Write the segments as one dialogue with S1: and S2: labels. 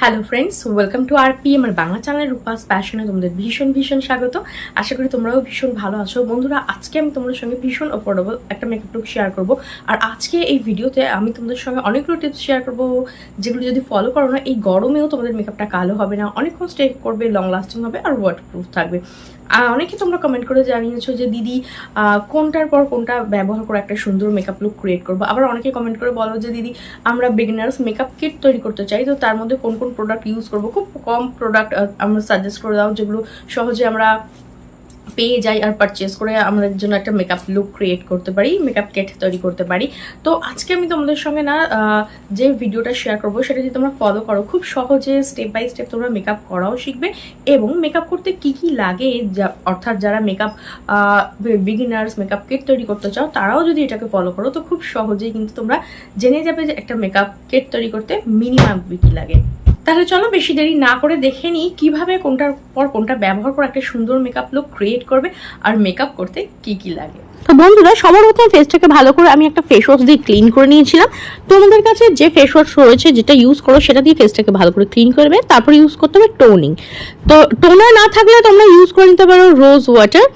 S1: Hello friends welcome to R P আমার Bangla channel Rupa's প্যাশনে তোমাদের ভীষণ ভীষণ স্বাগত। আশা করি তোমরাও ভীষণ ভালো আছো। বন্ধুরা, আজকে আমি তোমাদের সঙ্গে ভীষণ অফোর্ডেবল একটা মেকআপ লুক শেয়ার করব। আর আজকে এই ভিডিওতে আমি তোমাদের সঙ্গে অনেকগুলো টিপস শেয়ার করব, যেগুলো যদি ফলো করো না, এই গরমেও তোমাদের মেকআপটা কালো হবে না, অনেকক্ষণ স্টে করবে লং লাস্টিং হবে, আর ওয়াটারপ্রুফ থাকবে। অনেকে তোমরা কমেন্ট করে জানিয়েছো যে, দিদি কোনটার পর কোনটা ব্যবহার করে একটা সুন্দর মেকআপ লুক ক্রিয়েট করব? আবার অনেকে কমেন্ট করে বলো যে, দিদি, আমরা বিগিনার্স মেকআপ কিট তৈরি করতে চাই, তো তার মধ্যে কোন কোন প্রোডাক্ট ইউজ করব? খুব কম প্রোডাক্ট আমরা সাজেস্ট করে দাও, যেগুলো সহজে আমরা পেয়ে যাই আর পারচেস করে আমাদের জন্য একটা মেকআপ লুক ক্রিয়েট করতে পারি মেকআপ কেট তৈরি করতে পারি। তো আজকে আমি তোমাদের সঙ্গে না যে ভিডিওটা শেয়ার করব সেটা যদি তোমরা ফলো করো, খুব সহজে স্টেপ বাই স্টেপ তোমরা মেকআপ করাও শিখবে এবং মেকআপ করতে কি কি লাগে অর্থাৎ যারা মেকআপ বিগিনার্স মেকআপ কিট তৈরি করতে চাও, তারাও যদি এটাকে ফলো করো, তো খুব সহজেই কিন্তু তোমরা জেনে যাবে যে একটা মেকআপ কিট তৈরি করতে মিনিমাম কি লাগে। তাহলে চলো বেশি দেরি না করে দেখে নিই কীভাবে কোনটার পর কোনটা ব্যবহার করে একটা সুন্দর মেকআপ লুক ক্রিয়েট করবে আর মেকআপ করতে কি কি লাগে।
S2: তো বন্ধুরা, সবার প্রথমে ফেসটাকে ভালো করে আমি একটা ফেস ওয়াশ দিয়ে ক্লিন করে নিয়েছিলাম। তোমাদের কাছে যে ফেস ওয়াশ রয়েছে, যেটা ইউজ করো, সেটা দিয়ে ফেসটাকে ভালো করে ক্লিন করবে। তারপর ইউজ করতে হবে টোনিং তো টোনার না থাকলে তোমরা ইউজ করে নিতে পারো রোজ ওয়াটার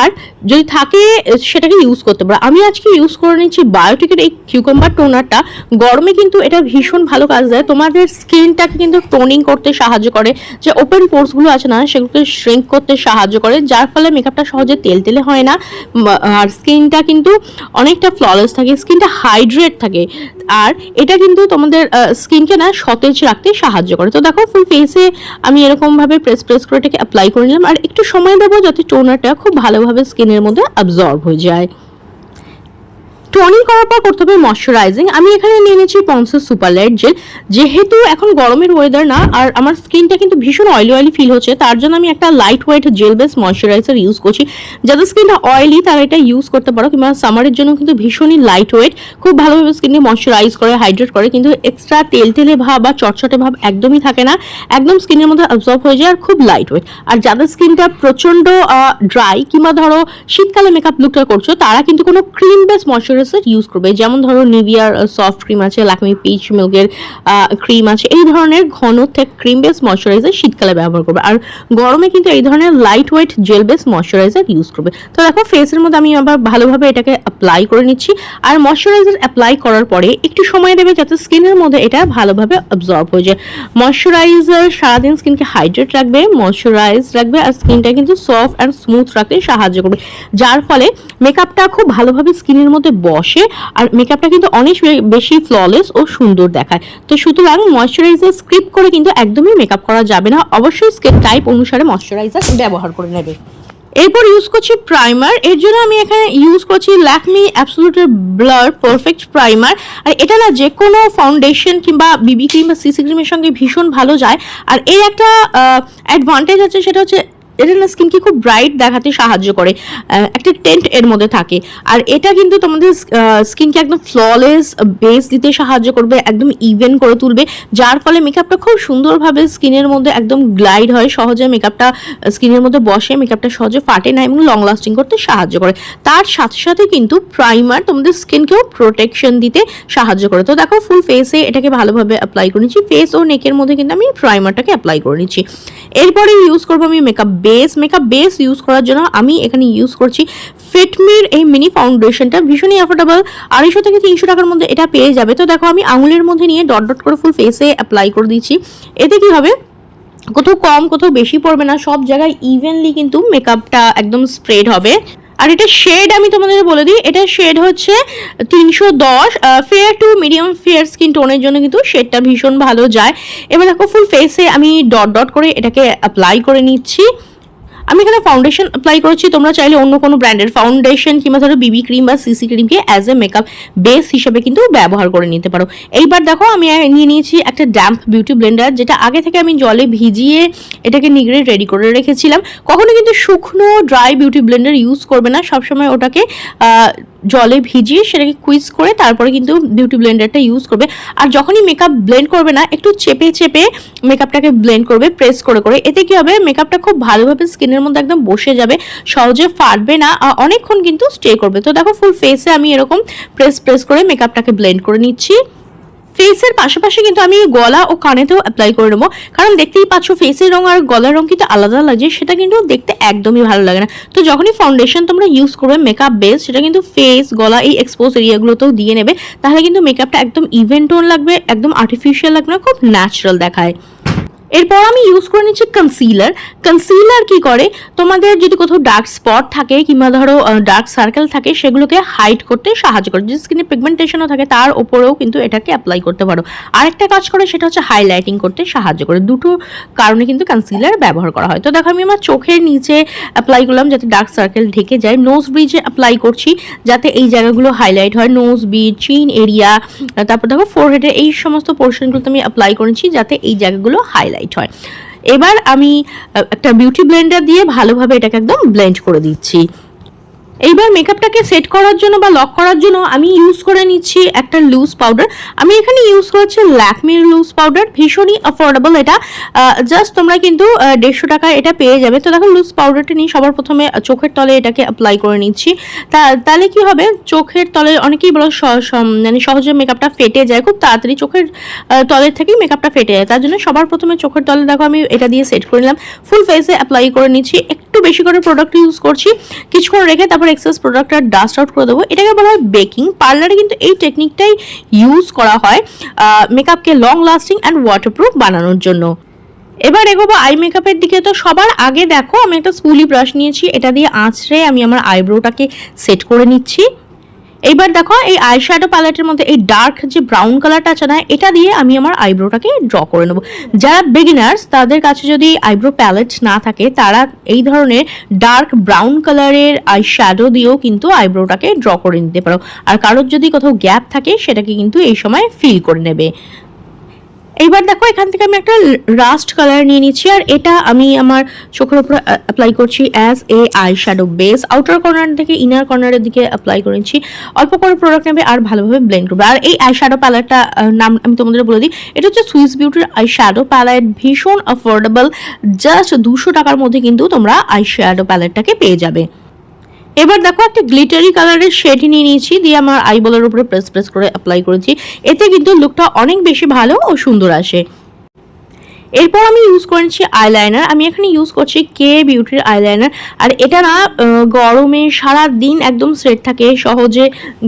S2: আর যদি থাকে, সেটাকে ইউজ করতে পারো। আমি আজকে ইউজ করে নিচ্ছি বায়োটিকের এই কিউকাম্বার টোনারটা গরমে কিন্তু এটা ভীষণ ভালো কাজ দেয়। তোমাদের স্কিনটাকে কিন্তু টোনিং করতে সাহায্য করে। যে ওপেন পোর্সগুলো আছে না, সেগুলোকে শ্রিঙ্ক করতে সাহায্য করে। যার ফলে মেকআপটা সহজে তেল তেলে হয় না। আর স্কিনটা কিন্তু অনেকটা ফ্ললেস থাকে। স্কিনটা হাইড্রেট থাকে। আর এটা কিন্তু তোমাদের স্কিনকে না সতেজ রাখতে সাহায্য করে। তো দেখো ফুল ফেসে আমি এরকমভাবে প্রেস প্রেস করে এটাকে অ্যাপ্লাই করে নিলাম। আর একটু সময় দেবো যাতে টোনারটা খুব ভালোভাবে স্কিনের মধ্যে অ্যাবজর্ব হয়ে যায়। টোনিং করার পর করতে হবে ময়শ্চারাইজিং আমি এখানে নিয়ে নিয়েছি পন্সের সুপার লাইট জেল যেহেতু এখন গরমের ওয়েদার না, আর আমার স্কিনটা কিন্তু ভীষণ অয়েলি অয়েলি ফিল হচ্ছে, তার জন্য আমি একটা light weight gel base moisturiser use করছি। যাদের স্কিনটা অয়েলি তারা এটা ইউজ করতে পারো, কিংবা সামারের জন্য কিন্তু ভীষণই লাইট ওয়েট খুব ভালোভাবে স্কিনকে ময়শ্চারাইজ করে হাইড্রেট করে, কিন্তু এক্সট্রা তেল তেলে ভাব বা চটচটে ভাব একদমই থাকে না। একদম স্কিনের মধ্যে অবজর্ভ হয়ে যায় আর খুব লাইট ওয়েট আর যাদের স্কিনটা প্রচণ্ড ড্রাই কিংবা ধরো শীতকালে মেকআপ লুকটা করছ, তারা কিন্তু কোনো ক্রিম বেস ময়শ্চারাইজার ইউজ করবে। যেমন ধরো নিভিয়ার সফট ক্রিম আছে লাকমি পিচ মিল্কের ক্রিম আছে, এই ধরনের ঘন থেকে ক্রিম বেস ময়শ্চারাইজার শীতকালে ব্যবহার করবে। আর গরমে কিন্তু এই ধরনের light weight gel base moisturiser use করবে। তো দেখো ফেসের মধ্যে আমি আবার ভালোভাবে এটাকে অ্যাপ্লাই করে নিচ্ছি। আর ময়শ্চারাইজার অ্যাপ্লাই করার পরে একটু সময় দেবে যাতে স্কিনের মধ্যে এটা ভালোভাবে অবজর্ব হয়ে যায়। ময়শ্চারাইজার সারাদিন স্কিনকে হাইড্রেট রাখবে ময়শ্চারাইজ রাখবে, আর স্কিনটা কিন্তু সফট অ্যান্ড স্মুথ রাখতে সাহায্য করবে। যার ফলে মেকআপটা খুব ভালোভাবে স্কিনের মধ্যে বসে আর মেকআপটা কিন্তু অনেক বেশি ফ্ললেস ও সুন্দর দেখায়। তো সুতরাং ময়শ্চারাইজার স্কিপ করে কিন্তু একদমই মেকআপ করা যাবে না। অবশ্যই স্কিন টাইপ অনুসারে ময়শ্চারাইজার ব্যবহার করে নেবে। এরপর ইউজ করছি প্রাইমার এর জন্য আমি এখানে ইউজ করছি ল্যাকমি অ্যাবসোলুটের ব্লার পারফেক্ট প্রাইমার আর এটা না যে কোনো ফাউন্ডেশন কিংবা বিবি ক্রিম বা সিসি ক্রিমের সঙ্গে ভীষণ ভালো যায়। আর এর একটা অ্যাডভান্টেজ আছে, সেটা হচ্ছে এটা স্কিনকে খুব ব্রাইট দেখাতে সাহায্য করে একটা টেন্ট এর মধ্যে থাকে। আর এটা কিন্তু তোমাদের স্কিনকে একদম ফ্ললেস বেস দিতে সাহায্য করবে, একদম ইভেন করে তুলবে, যার ফলে মেকআপটা খুব সুন্দরভাবে স্কিনের মধ্যে একদম গ্লাইড হয়, সহজে মেকআপটা স্কিনের মধ্যে বসে, মেকআপটা সহজে ফাটে না এবং লং লাস্টিং করতে সাহায্য করে। তার সাথে সাথে কিন্তু প্রাইমার তোমাদের স্কিনকেও প্রোটেকশন দিতে সাহায্য করে। তো দেখো, ফুল ফেসে এটাকে ভালোভাবে অ্যাপ্লাই করে নিচ্ছি। ফেস ও নেকের মধ্যে কিন্তু আমি প্রাইমারটাকে অ্যাপ্লাই করে নিচ্ছি। এরপরে ইউজ করব আমি makeup base makeup base use করার জন্য আমি এখানে ইউজ করছি ফিটমির এই মিনি ফাউন্ডেশনটা ভীষণই অ্যাফোর্ডেবল আড়াইশো থেকে তিনশো টাকার মধ্যে এটা পেয়ে যাবে। তো দেখো, আমি আঙুলের মধ্যে নিয়ে ডট ডট করে ফুল ফেসে অ্যাপ্লাই করে দিচ্ছি। এতে কি হবে? কোথাও কম, কোথাও বেশি পড়বে না। সব জায়গায় ইভেনলি কিন্তু মেকআপটা একদম স্প্রেড হবে। আর এটা শেড আমি তোমাদের বলে দিই, এটা শেড হচ্ছে তিনশো দশ fair to medium fair skin টোনের জন্য কিন্তু শেডটা ভীষণ ভালো যায়। এবার দেখো ফুল ফেসে আমি ডট ডট করে এটাকে অ্যাপ্লাই করে নিচ্ছি। আমি এখানে ফাউন্ডেশন অ্যাপ্লাই করেছি, তোমরা চাইলে অন্য কোনো ব্র্যান্ডের ফাউন্ডেশন কিংবা ধরো বিবি ক্রিম বা সিসি ক্রিমকে অ্যাজ এ মেকআপ বেস হিসেবে কিন্তু ব্যবহার করে নিতে পারো। এইবার দেখো আমি নিয়ে নিয়েছি একটা ড্যাম্প বিউটি ব্লেন্ডার যেটা আগে থেকে আমি জলে ভিজিয়ে এটাকে নিগড়ে রেডি করে রেখেছিলাম। কখনো কিন্তু শুকনো ড্রাই বিউটি ব্লেন্ডার ইউজ করবে না, সবসময় ওটাকে জলে ভিজিয়ে সেটাকে কুইজ করে তারপরে কিন্তু বিউটি ব্লেন্ডারটা ইউজ করবে। আর যখনই মেকআপ ব্লেন্ড করবে না, একটু চেপে চেপে মেকআপটাকে ব্লেন্ড করবে প্রেস করে করে। এতে কি হবে মেকআপটা খুব ভালোভাবে স্কিনের মধ্যে একদম বসে যাবে, সহজে ফাটবে না অনেকক্ষণ কিন্তু স্টে করবে। তো দেখো ফুল ফেসে আমি এরকম প্রেস প্রেস করে মেকআপটাকে ব্লেন্ড করে নিচ্ছি। ফেসের পাশাপাশি কিন্তু আমি গলা ও কানেতেও অ্যাপ্লাই করে নেব। কারণ দেখতেই পাচ্ছ ফেসের রং আর গলার রং কিন্তু আলাদা লাগছে, সেটা কিন্তু দেখতে একদমই ভালো লাগে না। তো যখনই ফাউন্ডেশন তোমরা ইউজ করবে মেকআপ বেস সেটা কিন্তু ফেস গলা এই এক্সপোজ এরিয়াগুলোতেও দিয়ে নেবে। তাহলে কিন্তু মেকআপটা একদম ইভেন্ট লাগবে, একদম আর্টিফিশিয়াল লাগবে খুব ন্যাচারাল দেখায়। এরপর আমি ইউজ করে নিচ্ছি কনসিলার কনসিলার কি করে? তোমাদের যদি কোথাও ডার্ক স্পট থাকে কিংবা ধরো ডার্ক সার্কেল থাকে, সেগুলোকে হাইড করতে সাহায্য করে। যদি স্কিনে পিগমেন্টেশনও থাকে, তার উপরেও কিন্তু এটাকে অ্যাপ্লাই করতে পারো। আরেকটা কাজ করে, সেটা হচ্ছে হাইলাইটিং করতে সাহায্য করে। দুটো কারণে কিন্তু কনসিলার ব্যবহার করা হয়। তো দেখো, আমি আমার চোখের নিচে অ্যাপ্লাই করলাম যাতে ডার্ক সার্কেল ঢেকে যায়। নোজ ব্রিজে অ্যাপ্লাই করছি যাতে এই জায়গাগুলো হাইলাইট হয়। নোজ ব্রিজ চিন এরিয়া তারপর দেখো ফোরহেডের এই সমস্ত পোর্শনগুলোতে আমি অ্যাপ্লাই করেছি যাতে এই জায়গাগুলো হাইলাইট হয় এবার আমি একটা বিউটি ব্লেন্ডার দিয়ে ভালোভাবে এটাকে একদম ব্লেন্ড করে দিচ্ছি। এইবার মেকআপটাকে সেট করার জন্য বা লক করার জন্য আমি ইউজ করে নিচ্ছি একটা লুজ পাউডার আমি এখানে ইউজ করছি ল্যাকমির লুজ পাউডার ভীষণই অ্যাফোর্ডেবল এটা। জাস্ট তোমরা কিন্তু দেড়শো টাকা এটা পেয়ে যাবে। তো দেখো লুজ পাউডারটা নিয়ে সবার প্রথমে চোখের তলে এটাকে অ্যাপ্লাই করে নিচ্ছি। তা, তাহলে কি হবে? চোখের তলে অনেকেই বলো মানে সহজে মেকআপটা ফেটে যায়, খুব তাড়াতাড়ি চোখের তলের থেকেই মেকআপটা ফেটে যায়। তার জন্য সবার প্রথমে চোখের তলে দেখো আমি এটা দিয়ে সেট করে নিলাম। ফুল ফেসে অ্যাপ্লাই করে নিচ্ছি। একটু বেশি করে প্রোডাক্ট ইউজ করছি। কিছুক্ষণ রেখে তারপর এক্সেস প্রোডাক্টটা ডাস্ট আউট করে দেবো। এটাকে বলা হয় বেকিং পার্লারে কিন্তু এই টেকনিকটাই ইউজ করা হয় মেকআপকে লং লাস্টিং অ্যান্ড ওয়াটারপ্রুফ বানানোর জন্য। এবার এগোবো আই মেকআপের দিকে। তো সবার আগে দেখো, আমি একটা স্কুলি ব্রাশ নিয়েছি। এটা দিয়ে আঁচড়ে আমি আমার আইব্রোটাকে সেট করে নিচ্ছি। এইবার দেখো, এই আই শ্যাডো প্যালেটের মধ্যে এই ডার্ক যে ব্রাউন কালারটা আছে না, এটা দিয়ে আমি আমার আইব্রোটাকে ড্র করে নেব। যারা বিগিনার্স তাদের কাছে যদি আইব্রো প্যালেট না থাকে, তারা এই ধরনের ডার্ক ব্রাউন কালারের আই শ্যাডো দিয়েও কিন্তু আইব্রোটাকে ড্র করে নিতে পারো। আর কারোর যদি কোথাও গ্যাপ থাকে, সেটাকে কিন্তু এই সময় ফিল করে নেবে। এইবার দেখো, এখান থেকে আমি একটা রাস্ট কালার নিয়ে নিচ্ছি, আর এটা আমি আমার চোখের উপরে অ্যাপ্লাই করছি as a eye shadow base outer corner থেকে ইনার কর্নারের দিকে অ্যাপ্লাই করেছি অল্প করে প্রোডাক্ট নেবে আর ভালোভাবে ব্লেন্ড করবে। আর এই আই শ্যাডো প্যালেটটা নাম আমি তোমাদের বলে দিই, এটা হচ্ছে সুইস বিউটির আই শ্যাডো প্যালেট ভীষণ অ্যাফোর্ডেবল জাস্ট দুশো টাকার মধ্যে কিন্তু তোমরা আই শ্যাডো প্যালেটটাকে পেয়ে যাবে। এবার দেখো একটা গ্লিটারি কালারের শেড নিয়ে নিয়েছি, দিয়ে আমার আইবলের উপরে প্রেস প্রেস করে অ্যাপ্লাই করেছি। এতে কিন্তু লুকটা অনেক বেশি ভালো ও সুন্দর আসে। এরপর আমি ইউজ করেছি আইলাইনার আমি এখানে ইউজ করছি কে বিউটির আইলাইনার আর এটা না গরমে সারা দিন একদম সেট থাকে, সহজে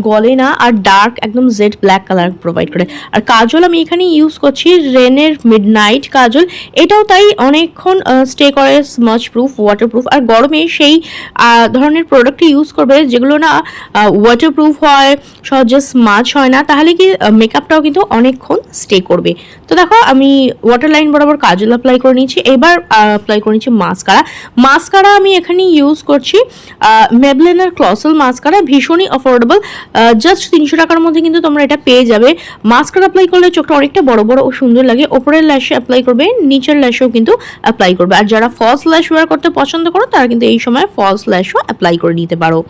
S2: গলে না, আর ডার্ক একদম জেড ব্ল্যাক কালার প্রোভাইড করে। আর কাজল আমি এখানে ইউজ করছি রেনের মিডনাইট কাজল, এটাও তাই অনেকক্ষণ স্টে করে স্মাচ প্রুফ ওয়াটার প্রুফ আর গরমে সেই ধরনের প্রোডাক্ট ইউজ করবে যেগুলো না ওয়াটার প্রুফ হয়, সহজে স্মাচ হয় না, তাহলে কি মেকআপটাও কিন্তু অনেকক্ষণ স্টে করবে। তো দেখো, আমি ওয়াটার লাইন বরাবর কাজল অ্যাপ্লাই করে নিয়েছি। এবার অ্যাপ্লাই করে নিচ্ছি মাস্কারা মাস্কারা আমি এখানে ইউজ করছি। মেবলেনার ক্লসেল মাস্কারা ভীষণই অ্যাফোর্ডেবল জাস্ট তিনশো টাকার মধ্যে কিন্তু তোমরা এটা পেয়ে যাবে। মাস্কারা অ্যাপ্লাই করলে চোখটা অনেকটা বড় বড় ও সুন্দর লাগে। ওপরের ল্যাশে অ্যাপ্লাই করবে, নিচের ল্যাশেও কিন্তু অ্যাপ্লাই করবে। আর যারা ফলস ল্যাশ ওয়ার করতে পছন্দ করো, তারা কিন্তু এই সময় ফলস ল্যাশও অ্যাপ্লাই করে নিতে পারো।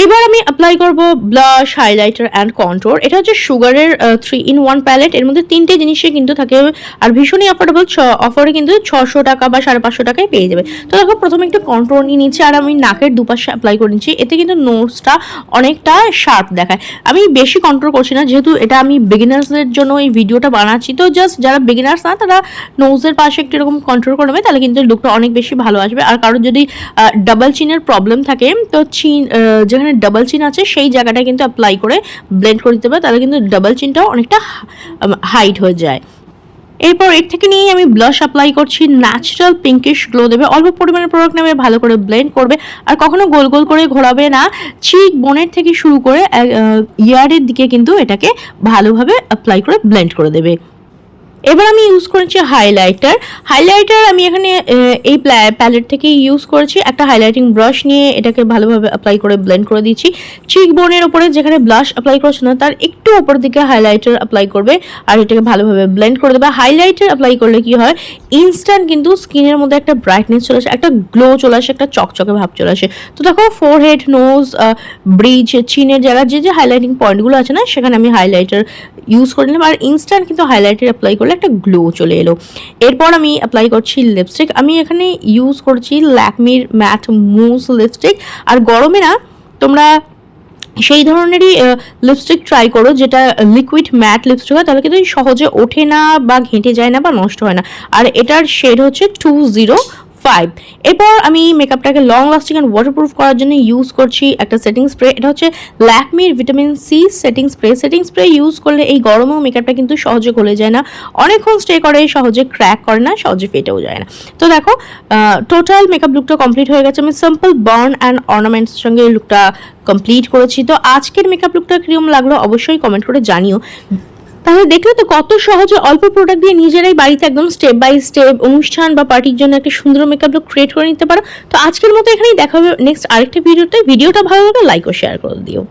S2: এবার আমি অ্যাপ্লাই করব ব্লাশ হাইলাইটার অ্যান্ড কন্ট্রোর এটা হচ্ছে সুগারের থ্রি ইন ওয়ান প্যালেট এর মধ্যে তিনটে জিনিসই কিন্তু থাকে আর ভীষণই অ্যাফোর্ডেবল অফারে কিন্তু ছশো টাকা বা সাড়ে পাঁচশো টাকায় পেয়ে যাবে। তো দেখো, প্রথমে একটু কন্ট্রোল নিয়ে নিচ্ছি আর আমি নাকের দুপাশে অ্যাপ্লাই করে নিচ্ছি। এতে কিন্তু নোটসটা অনেকটা শার্প দেখায়। আমি বেশি কন্ট্রোল করছি না, যেহেতু এটা আমি বিগিনার্সদের জন্য এই ভিডিওটা বানাচ্ছি। তো জাস্ট যারা বিগিনার্স না, তারা নোজের পাশে একটু এরকম কন্ট্রোল করে নেবে, তাহলে কিন্তু লুকটা অনেক বেশি ভালো আসবে। আর কারোর যদি ডাবল চিনের প্রবলেম থাকে, তো চিন যেখানে ডাবল চিন আছে, সেই জায়গাটা কিন্তু অ্যাপ্লাই করে ব্লেন্ড করে দিতে পারে, তাহলে কিন্তু ডাবল চিনটাও অনেকটা হাইট হয়ে যায়। এরপর এর থেকে নিয়ে আমি ব্লাশ অ্যাপ্লাই করছি ন্যাচারাল পিঙ্কিশ গ্লো দেবে, অল্প পরিমাণে প্রোডাক্ট নেবে, ভালো করে ব্লেন্ড করবে, আর কখনো গোল গোল করে ঘোরাবে না চিক বোনের থেকে শুরু করে ইয়ারের দিকে কিন্তু এটাকে ভালোভাবে অ্যাপ্লাই করে ব্লেন্ড করে দেবে। এবার আমি ইউজ করেছি হাইলাইটার হাইলাইটার আমি এখানে এই প্যালেট থেকে ইউজ করেছি। একটা হাইলাইটিং ব্রাশ নিয়ে এটাকে ভালোভাবে অ্যাপ্লাই করে ব্লেন্ড করে দিচ্ছি চিক বোনের ওপরে যেখানে ব্লাশ অ্যাপ্লাই করছে না, তার একটু ওপর দিকে হাইলাইটার অ্যাপ্লাই করবে আর এটাকে ভালোভাবে ব্লেন্ড করে দেবে। হাইলাইটার অ্যাপ্লাই করলে কি হয় ইনস্ট্যান্ট কিন্তু স্কিনের মধ্যে একটা ব্রাইটনেস চলে আসে, একটা গ্লো চলে আসে, একটা চকচকে ভাব চলে আসে। তো দেখো ফোরহেড নোজ ব্রিজ চিনের জায়গায় যে যে হাইলাইটিং পয়েন্টগুলো আছে না, সেখানে আমি হাইলাইটার ইউজ করে নিলাম। আর ইনস্ট্যান্ট কিন্তু হাইলাইটার অ্যাপ্লাই করলে একটা গ্লো চলে এলো। এরপর আমি অ্যাপ্লাই করছি লিপস্টিক আমি এখানে ইউজ করছি ল্যাকমির ম্যাট মুস লিপস্টিক আর গরমে না, তোমরা সেই ধরনেরই লিপস্টিক ট্রাই করো যেটা লিকুইড ম্যাট লিপস্টিক হয়, তাহলে কিন্তু সহজে ওঠে না বা ঘেঁটে যায় না বা নষ্ট হয় না। আর এটার শেড হচ্ছে টু জিরো ফাইভ এরপর আমি মেকআপটাকে লং লাস্টিং অ্যান্ড ওয়াটারপ্রুফ করার জন্য ইউজ করছি একটা সেটিং স্প্রে এটা হচ্ছে ল্যাকমির vitamin C setting spray setting spray use করলে এই গরমেও মেকআপটা কিন্তু সহজে গলে যায় না। অনেকক্ষণ স্টে করে, সহজে ক্র্যাক করে না, সহজে ফেটেও যায় না। তো দেখো টোটাল মেকআপ লুকটা কমপ্লিট হয়ে গেছে। আমি সিম্পল বার্ন অ্যান্ড অর্নামেন্টসের সঙ্গে লুকটা কমপ্লিট করেছি। তো আজকের মেকআপ লুকটা কীরকম লাগল, অবশ্যই কমেন্ট করে জানিও। তাহলে দেখলে তো কত সহজে অল্প প্রোডাক্ট দিয়ে নিজেরাই বাড়িতে একদম স্টেপ বাই স্টেপ অনুষ্ঠান বা পার্টির জন্য একটা সুন্দর মেকআপ লুক ক্রিয়েট করে নিতে পারো। তো আজকের মতো এখানেই দেখা হবে নেক্সট আরেকটা ভিডিওতে ভিডিওটা ভালো লাগলে লাইক ও শেয়ার করে দিও।